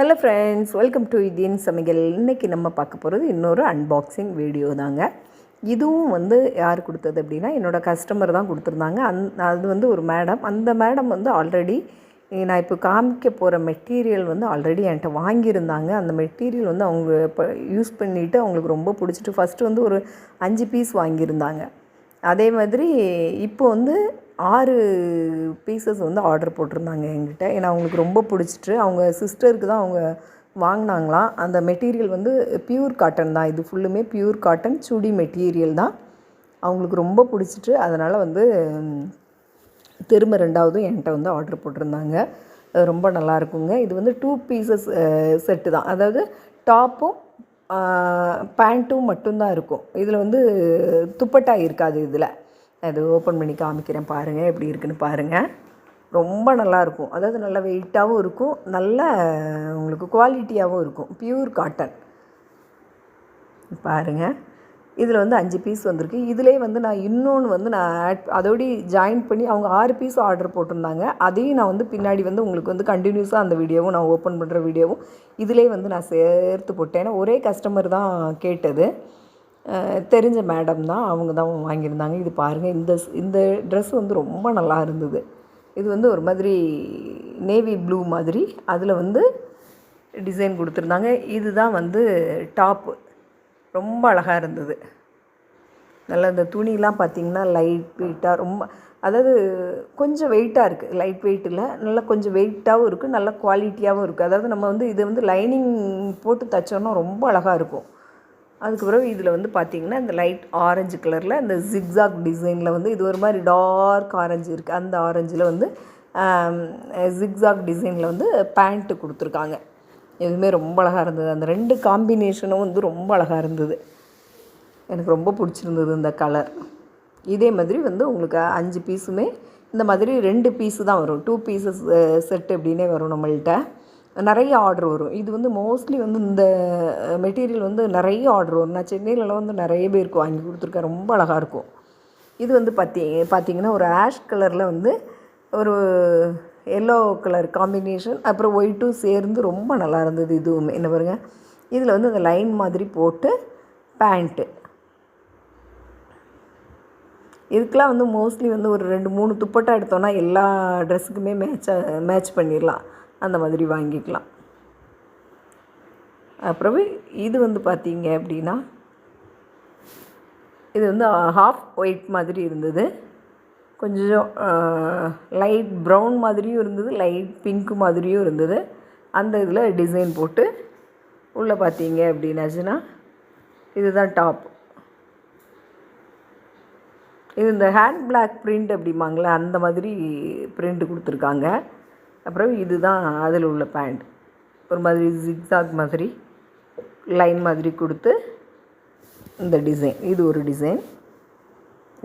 Hello friends welcome to Indian சமையல் இன்றைக்கி நம்ம பார்க்க போகிறது இன்னொரு அன்பாக்சிங் வீடியோ தாங்க. இதுவும் வந்து யார் கொடுத்தது அப்படின்னா என்னோடய கஸ்டமர் தான் கொடுத்துருந்தாங்க. அந் அது வந்து ஒரு மேடம் அந்த மேடம் வந்து ஆல்ரெடி நான் இப்போ காமிக்க போகிற மெட்டீரியல் வந்து ஆல்ரெடி என்கிட்ட வாங்கியிருந்தாங்க. அந்த மெட்டீரியல் வந்து அவங்க இப்போ யூஸ் பண்ணிவிட்டு அவங்களுக்கு ரொம்ப பிடிச்சிட்டு ஃபஸ்ட்டு வந்து ஒரு அஞ்சு பீஸ் வாங்கியிருந்தாங்க. அதே மாதிரி இப்போ வந்து ஆறு பீசஸ் வந்து ஆர்டர் போட்டிருந்தாங்க எங்கிட்ட ஏன்னா அவங்களுக்கு ரொம்ப பிடிச்சிட்டு அவங்க சிஸ்டருக்கு தான் அவங்க வாங்கினாங்களாம். அந்த மெட்டீரியல் வந்து பியூர் காட்டன் தான். இது ஃபுல்லுமே பியூர் காட்டன் சுடி மெட்டீரியல் தான். அவங்களுக்கு ரொம்ப பிடிச்சிட்டு அதனால் வந்து திரும்ப ரெண்டாவதும் என்கிட்ட வந்து ஆர்டர் போட்டிருந்தாங்க. ரொம்ப நல்லா இருக்குங்க. இது வந்து டூ பீசஸ் செட்டு தான். அதாவது டாப்பும் பேண்ட்டும் மட்டும்தான் இருக்கும். இதில் வந்து துப்பட்டா இருக்காது இதில். அது ஓப்பன் பண்ணி காமிக்கிறேன் பாருங்கள் எப்படி இருக்குன்னு பாருங்கள் ரொம்ப நல்லாயிருக்கும் அதாவது நல்ல வெயிட்டாகவும் இருக்கும். நல்ல உங்களுக்கு குவாலிட்டியாகவும் இருக்கும். Pure cotton. பாருங்கள் இதில் வந்து அஞ்சு பீஸ் வந்திருக்கு. இதிலே வந்து நான் இன்னொன்று வந்து நான் ஆட் அதோடி ஜாயின் பண்ணி அவங்க ஆறு பீஸ் ஆர்டர் போட்டிருந்தாங்க. அதையும் நான் வந்து பின்னாடி வந்து உங்களுக்கு வந்து கண்டினியூஸாக அந்த வீடியோவும் நான் ஓப்பன் பண்ணுற வீடியோவும் இதிலே வந்து நான் சேர்த்து போட்டேன். ஏன்னா ஒரே கஸ்டமர் தான் கேட்டது. தெரிஞ்ச மேடம் தான் அவங்க தான் வாங்கியிருந்தாங்க. இது பாருங்கள் இந்த இந்த ட்ரெஸ் வந்து ரொம்ப நல்லா இருந்தது. இது வந்து ஒரு மாதிரி நேவி ப்ளூ மாதிரி. அதில் வந்து டிசைன் கொடுத்துருந்தாங்க. இதுதான் வந்து டாப்பு ரொம்ப அழகாக இருந்தது. நல்ல இந்த துணிலாம் பார்த்தீங்கன்னா லைட் வெயிட்டாக ரொம்ப அதாவது கொஞ்சம் வெயிட்டாக இருக்குது லைட் வெயிட்டில் நல்லா கொஞ்சம் வெயிட்டாகவும் இருக்குது நல்ல குவாலிட்டியாகவும் இருக்குது அதாவது நம்ம வந்து இதை வந்து லைனிங் போட்டு தைச்சோன்னா ரொம்ப அழகாக இருக்கும். அதுக்கு பிறகு இதில் வந்து பார்த்திங்கன்னா இந்த லைட் ஆரஞ்சு கலரில் இந்த ஜிக்ஸாக் டிசைனில் வந்து இது ஒரு மாதிரி டார்க் ஆரஞ்சு இருக்குது அந்த ஆரஞ்சில் வந்து ஜிக்ஸாக் டிசைனில் வந்து பேண்ட்டு கொடுத்துருக்காங்க. எதுவுமே ரொம்ப அழகாக இருந்தது. அந்த ரெண்டு காம்பினேஷனும் வந்து ரொம்ப அழகாக இருந்தது. எனக்கு ரொம்ப பிடிச்சிருந்தது இந்த கலர் இதே மாதிரி வந்து உங்களுக்கு அஞ்சு பீஸுமே இந்த மாதிரி ரெண்டு பீஸு தான் வரும். டூ பீசஸ் செட் அப்படின்னே வரும் நம்மள்கிட்ட நிறைய ஆர்டர் வரும். இது வந்து மோஸ்ட்லி வந்து இந்த மெட்டீரியல் வந்து நிறைய ஆர்டர் வரும். நான் சென்னையிலலாம் வந்து நிறைய பேருக்கு வாங்கி கொடுத்துருக்கேன். ரொம்ப அழகாக இருக்கும். இது வந்து பார்த்தி பார்த்தீங்கன்னா ஒரு ஆஷ் கலரில் வந்து ஒரு எல்லோ கலர் காம்பினேஷன் அப்புறம் ஒயிட்டும் சேர்ந்து ரொம்ப நல்லா இருந்தது இதுவுமே. என்ன பாருங்க? இதில் வந்து அந்த லைன் மாதிரி போட்டு பேண்ட்டு இதுக்கெலாம் வந்து மோஸ்ட்லி வந்து ஒரு ரெண்டு மூணு துப்பட்டா எடுத்தோன்னா எல்லா ட்ரெஸ்ஸுக்குமே மேட்சாக மேட்ச் பண்ணிடலாம். அந்த மாதிரி வாங்கிக்கலாம். அப்புறமே இது வந்து பார்த்தீங்க அப்படின்னா இது வந்து ஹாஃப் ஒயிட் மாதிரி இருந்தது. கொஞ்சம் லைட் ப்ரௌன் மாதிரியும் இருந்தது லைட் பிங்க் மாதிரியும் இருந்தது. அந்த இதில் டிசைன் போட்டு உள்ளே பார்த்தீங்க அப்படின்னாச்சுன்னா இதுதான் டாப் இது இந்த ஹேண்ட் பிளாக் பிரிண்ட் அப்படிம்பாங்களே அந்த மாதிரி பிரிண்ட் கொடுத்துருக்காங்க. அப்புறம் இதுதான் அதில் உள்ள பேண்ட் ஒரு மாதிரி ஜிக்ஸாக் மாதிரி லைன் மாதிரி கொடுத்து இந்த டிசைன் இது ஒரு டிசைன்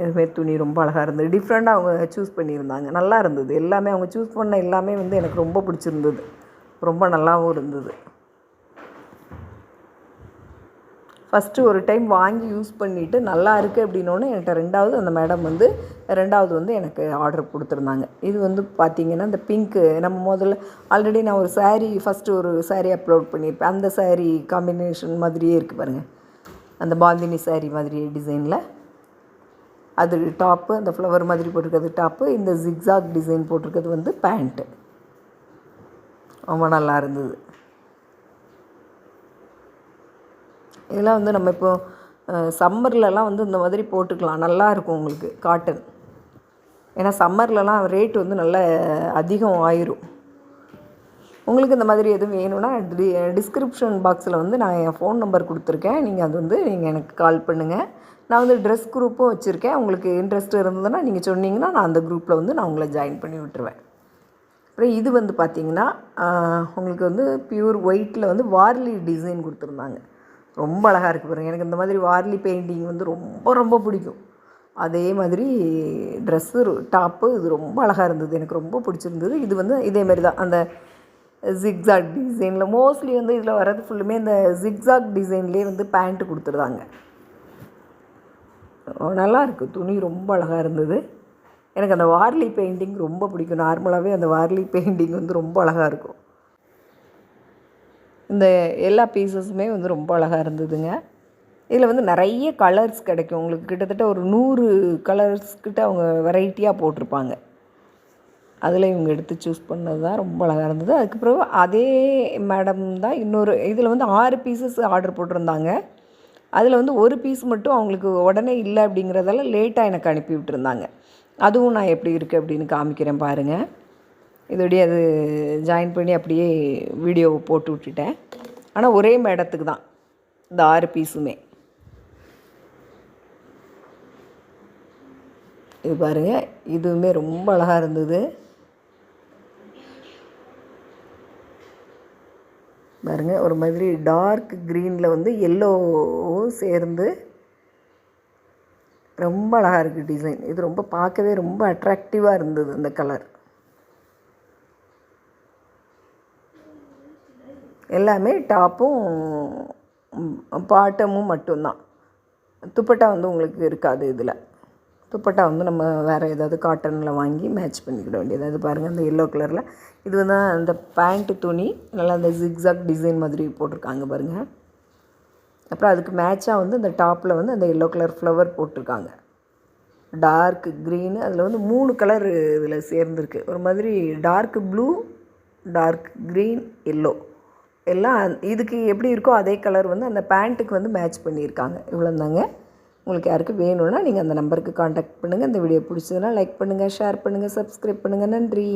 இதுமாரி துணி ரொம்ப அழகாக இருந்தது. டிஃப்ரெண்ட்டாக அவங்க சூஸ் பண்ணியிருந்தாங்க. நல்லா இருந்தது. எல்லாமே அவங்க சூஸ் பண்ண எல்லாமே வந்து எனக்கு ரொம்ப பிடிச்சிருந்தது. ரொம்ப நல்லாவும் இருந்தது. ஃபஸ்ட்டு ஒரு டைம் வாங்கி யூஸ் பண்ணிவிட்டு நல்லா இருக்குது அப்படின்னோடனே என்கிட்ட ரெண்டாவது அந்த மேடம் வந்து ரெண்டாவது வந்து எனக்கு ஆர்டர் கொடுத்துருந்தாங்க. இது வந்து பார்த்திங்கன்னா இந்த பிங்க்கு நம்ம முதல்ல ஆல்ரெடி நான் ஒரு சாரீ ஃபஸ்ட்டு ஒரு சாரீ அப்லோட் பண்ணியிருப்பேன். அந்த சாரீ காம்பினேஷன் மாதிரியே இருக்குது பாருங்கள் அந்த பாந்தினி சாரீ மாதிரி டிசைனில் அது டாப்பு அந்த ஃப்ளவர் மாதிரி போட்டிருக்கிறது டாப்பு இந்த ஜிக்ஸாக் டிசைன் போட்டிருக்கிறது வந்து பேண்ட்டு ரொம்ப நல்லா இருந்தது. இதெல்லாம் வந்து நம்ம இப்போ சம்மர்லலாம் வந்து இந்த மாதிரி போட்டுக்கலாம். நல்லா இருக்கும் உங்களுக்கு காட்டன் ஏன்னா சம்மர்லலாம் ரேட் வந்து நல்ல அதிகம் ஆயிரும். உங்களுக்கு இந்த மாதிரி எதுவும் வேணும்னா டி டிஸ்கிரிப்ஷன் பாக்ஸில் வந்து நான் என் ஃபோன் நம்பர் கொடுத்துருக்கேன். நீங்கள் அது வந்து நீங்கள் எனக்கு கால் பண்ணுங்கள் நான் வந்து ட்ரெஸ் குரூப்பும் வச்சுருக்கேன். உங்களுக்கு இன்ட்ரெஸ்ட் இருந்ததுன்னா நீங்கள் சொன்னீங்கன்னா நான் அந்த குரூப்பில் வந்து நான் உங்களை ஜாயின் பண்ணி விட்டுருவேன். அப்புறம் இது வந்து பார்த்திங்கன்னா உங்களுக்கு வந்து பியூர் ஒயிட்டில் வந்து வார்லி டிசைன் கொடுத்துருந்தாங்க. ரொம்ப அழகாக இருக்குது பாருங்கள் எனக்கு இந்த மாதிரி வார்லி பெயிண்டிங் வந்து ரொம்ப ரொம்ப பிடிக்கும். அதே மாதிரி ட்ரெஸ்ஸு டாப்பு இது ரொம்ப அழகாக இருந்தது. எனக்கு ரொம்ப பிடிச்சிருந்தது. இது வந்து இதே மாதிரி தான். அந்த ஜிக்ஸாக் டிசைனில் மோஸ்ட்லி வந்து இதில் வர்றது ஃபுல்லுமே இந்த ஜிக்ஸாக் டிசைன்லேயே வந்து பேண்ட்டு கொடுத்துருந்தாங்க. நல்லா துணி ரொம்ப அழகாக இருந்தது. எனக்கு அந்த வார்லி பெயிண்டிங் ரொம்ப பிடிக்கும். நார்மலாகவே அந்த வார்லி பெயிண்டிங் வந்து ரொம்ப அழகாக இருக்கும். இந்த எல்லா பீசஸுமே வந்து ரொம்ப அழகாக இருந்ததுங்க. இதில் வந்து நிறைய கலர்ஸ் கிடைக்கும். உங்களுக்கு கிட்டத்தட்ட ஒரு நூறு கலர்ஸ் கிட்ட அவங்க வெரைட்டியாக போட்டிருப்பாங்க. அதில் இவங்க எடுத்து சூஸ் பண்ணது தான் ரொம்ப அழகாக இருந்தது. அதுக்கப்புறம் அதே மேடம் தான் இன்னொரு இதில் வந்து ஆறு பீசஸ் ஆர்டர் போட்டிருந்தாங்க. அதில் வந்து ஒரு பீஸ் மட்டும் அவங்களுக்கு உடனே இல்லை அப்படிங்கிறதால லேட்டாக எனக்கு அனுப்பி விட்டுருந்தாங்க. அதுவும் நான் எப்படி இருக்குது அப்படின்னு காமிக்கிறேன் பாருங்கள் இதோடைய அது ஜாயின் பண்ணி அப்படியே வீடியோவை போட்டு விட்டுட்டேன். ஆனால் ஒரே மேடத்துக்கு தான். இந்த ஆறு பீஸுமே இது பாருங்கள் இதுவுமே ரொம்ப அழகாக இருந்தது. பாருங்கள் ஒரு மாதிரி டார்க் க்ரீனில் வந்து எல்லோவும் சேர்ந்து ரொம்ப அழகாக இருக்குது டிசைன் இது ரொம்ப பார்க்கவே ரொம்ப அட்ராக்டிவாக இருந்தது இந்த கலர் எல்லாமே டாப்பும் பாட்டமும் மட்டும்தான். துப்பட்டா வந்து உங்களுக்கு இருக்காது இதில். துப்பட்டா வந்து நம்ம வேறு ஏதாவது காட்டனில் வாங்கி மேட்ச் பண்ணிக்கிட வேண்டியது? அது பாருங்கள் அந்த எல்லோ கலரில் இது வந்து அந்த பேண்ட்டு துணி நல்லா அந்த ஜிக்ஸாக் டிசைன் மாதிரி போட்டிருக்காங்க பாருங்கள் அப்புறம் அதுக்கு மேட்சாக வந்து அந்த டாப்பில் வந்து அந்த எல்லோ கலர் ஃப்ளவர் போட்டிருக்காங்க. டார்க் க்ரீனு அதில் வந்து மூணு கலர் இதில் சேர்ந்துருக்கு. ஒரு மாதிரி dark blue dark green yellow எல்லாம் இதுக்கு எப்படி இருக்கோ அதே கலர் வந்து அந்த பேண்ட்டுக்கு வந்து மேட்ச் பண்ணியிருக்காங்க. இவ்வளோ தாங்க உங்களுக்கு யாருக்கு வேணும்னா நீங்கள் அந்த நம்பருக்கு காண்டாக்ட் பண்ணுங்கள் இந்த வீடியோ பிடிச்சதுன்னா லைக் பண்ணுங்கள் ஷேர் பண்ணுங்கள் சப்ஸ்கிரைப் பண்ணுங்கள் நன்றி.